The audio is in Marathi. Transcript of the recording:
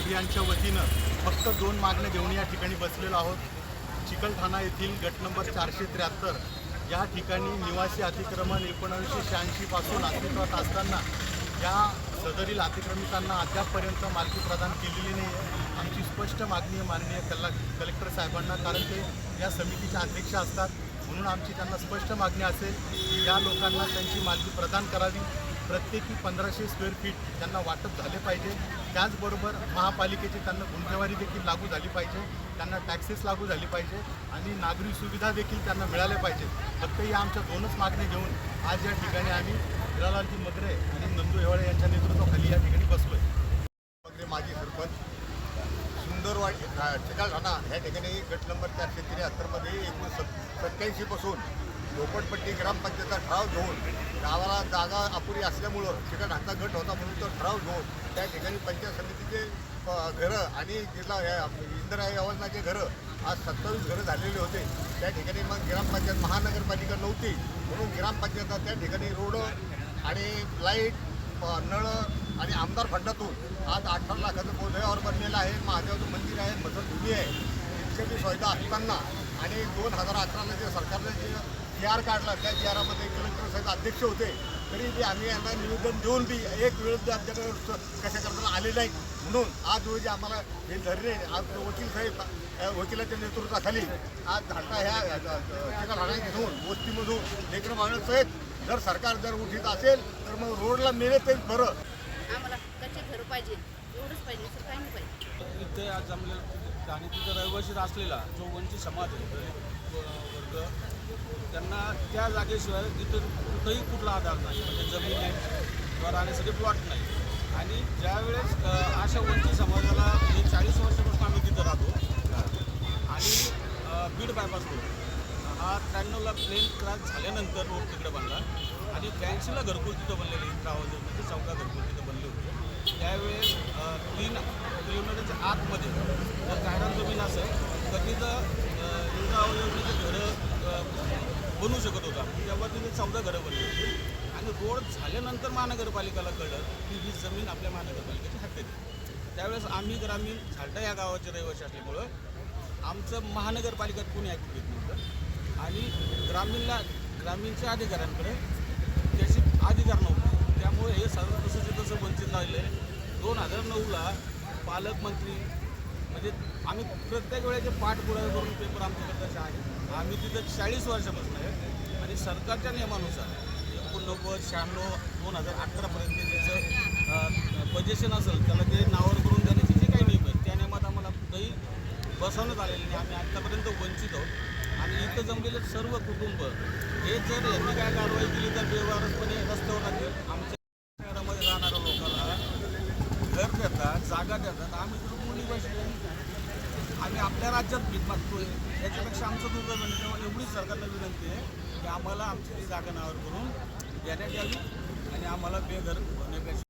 अभियानच्या वतीनं फक्त दोन मागण्या घेऊन या ठिकाणी बसलेलो आहोत. चिकलठाणा येथील गट नंबर चारशे त्र्याहत्तर. या ठिकाणी निवासी अतिक्रमण एकोणावीसशे शहाऐंशीपासून अस्तित्वात असताना या सदरील अतिक्रमितांना अद्यापपर्यंत मालकी प्रदान केलेली नाही आमची स्पष्ट मागणी आहे माननीय कला कलेक्टर साहेबांना कारण ते या समितीच्या अध्यक्ष असतात. म्हणून आमची त्यांना स्पष्ट मागणी असेल की या लोकांना त्यांची मालकी प्रदान करावी. प्रत्येकी पंधराशे स्क्वेअर फीट त्यांना वाटप झाले पाहिजे. त्याचबरोबर महापालिकेची त्यांना गुंठेवारी देखील लागू झाली पाहिजे. त्यांना टॅक्सेस लागू झाली पाहिजे आणि नागरी सुविधा देखील त्यांना मिळाल्या पाहिजे. फक्त या आमच्या दोनच मागण्या घेऊन आज या ठिकाणी आम्ही हिरालालजी मगरे आणि नंदू हेवाळे यांच्या नेतृत्वाखाली या ठिकाणी बसलो आहे मगरे माजी सरपंच. सुंदरवाड चिकालठाणा ह्या ठिकाणी गट नंबर चारशे त्र्याहत्तरमध्ये एकूण सत सत्याऐंशीपासून झोपडपट्टी ग्रामपंचायतचा ठराव घेऊन गावाला जागा अपुरी असल्यामुळं चिकालठाणचा गट होता म्हणून तो ठराव घेऊन त्या ठिकाणी पंचायत समितीचे घरं आणि जिल्हा इंदिरा योजनाचे घरं आज सत्तावीस घरं झालेले होते. त्या ठिकाणी मग ग्रामपंचायत महानगरपालिका नव्हती म्हणून ग्रामपंचायत त्या ठिकाणी रोड आणि लाइट नळ नळं आणि आमदार फंडातून आज अठरा लाखाचं बोधयावर बनलेलं आहे. महादेवाचं मंदिर आहे मजतभूमी आहे. इतकं सुविधा असताना आणि दोन हजार अकराला जे सरकारनं जे जी आर काढला. त्या जी आरामध्ये कलेक्टर साहेब अध्यक्ष होते. तरी बी आम्ही यांना निवेदन देऊन बी एक वेळ बी आमच्याकडे कशा करताना आले नाही म्हणून आज रोजी आम्हाला हे धरणे आज वकील साहेब वकिलाच्या नेतृत्वाखाली आज धाटा ह्या ठिकाण राहण्या घेऊन वस्तीमधून लेकरं मागणं सहित जर सरकार जर उठीत असेल तर मग रोडला मेले तेच बरं. आम्हाला कच्चे घर पाहिजे. एवढंच पाहिजे दुसरं काही नाही पाहिजे. इथे आज जमले आणि तिथं रहिवाशीत असलेला जो वंचित समाज आहे वर्ग. त्यांना त्या जागेशिवाय तिथं कुठंही कुठला आधार नाही. म्हणजे जमीन नाही किंवा राहण्यासाठी प्लॉट नाही. आणि ज्यावेळेस अशा वंचित समाजाला म्हणजे चाळीस वर्षापासून आम्ही तिथं राहतो. आणि बीड बायपास रोड हा त्र्याण्णवला प्लेन क्रॅश झाल्यानंतर रोड तिकडे बनला. आणि ब्याऐंशीला घरकुल तिथं बनलेले इंदिरा आवाज योजनेचे म्हणजे चौदा घरकुल तिथं बनले होते. त्यावेळेस तीन किलोमीटरच्या आतमध्ये जर गायरान जमीन असेल तर योजना अ, घरं बनवू शकत होता. तेव्हा तिथे चौदा घरं बनली होती. आणि रोड झाल्यानंतर महानगरपालिकेला कळलं की ही जमीन आपल्या महानगरपालिकेची हद्दीत त्यावेळेस आम्ही ग्रामीण झालटा या गावाचे रहिवासी असल्यामुळं आमचं महानगरपालिकेत कोणी ऐकून घेत नव्हतं. आणि ग्रामीणला ग्रामीणच्या अधिकाऱ्यांकडे त्याची अधिकार नव्हते. त्यामुळे हे सर्व तसंच तसं वंचित राहिले. दोन हजार नऊला पालकमंत्री म्हणजे आम्ही प्रत्येक वेळेचे पाठपुरावे करून पेपर आमच्याकडे तसे आहे आम्ही तिथं चाळीस वर्षापासून आहे. आणि सरकारच्या नियमानुसार एकोणनव्वद शहाण्णव दोन हजार अठरापर्यंत ज्याचं पजेशन असेल त्याला ते नावावर करून देण्याचे जे काही नियम आहेत त्या नियमात आम्हाला कुठंही बसवण्यात आलेले नाही. आम्ही आत्तापर्यंत वंचित आहोत. आणि इथं जमलेले सर्व कुटुंब हे जर यांनी काय कारवाई केली तर व्यवहारपणे रस्त्यावर राहतील आमच्या शहरामध्ये राहणाऱ्या लोकांना घर देतात जागा देतात. आम्ही आम्ही आपल्या राज्यात भीत मागतोय याच्यापेक्षा आमचं दुर्दैव तेव्हा एवढीच सरकारला विनंती आहे की आम्हाला आमची ती जागा नावावर करून देण्यात यावी आणि आम्हाला बेघर होण्यापेक्षा